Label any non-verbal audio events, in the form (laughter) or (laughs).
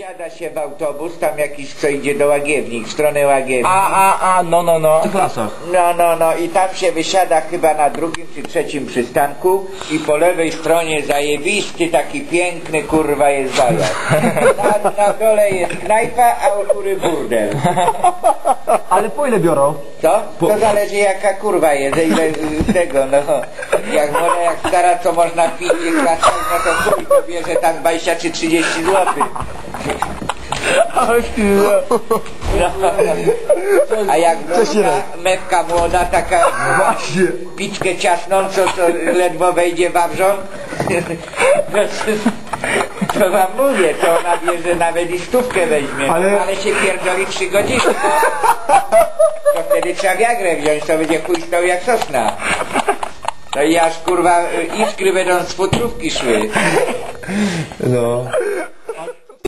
Wsiada się w autobus, tam jakiś co idzie do Łagiewnik, w stronę Łagiewnik. A, a, a, no, no, no. W lasach. No, no, no i tam się wysiada chyba na drugim czy trzecim przystanku i po lewej stronie zajebisty, taki piękny kurwa jest zajazd. Na, na dole jest knajpa, a u góry burdel. (laughs) Ale po ile biorą? Co? To zależy jaka kurwa jest, ile y, tego, no. Jak młoda, jak stara, co można pić i klaszać, no to chuj, to bierze tam 20 czy 30 zł. A jak młoda, mewka młoda, taka Właśnie. piczkę ciasnącą, co ledwo wejdzie wawrzą, to wam mówię, to ona bierze nawet i stówkę weźmie, ale, Ale- się pierdoli trzy godziny. To, to wtedy trzeba wiagrę wziąć, to będzie chuj stał jak sosna. No i aż kurwa iskry będą z futrówki szły. No.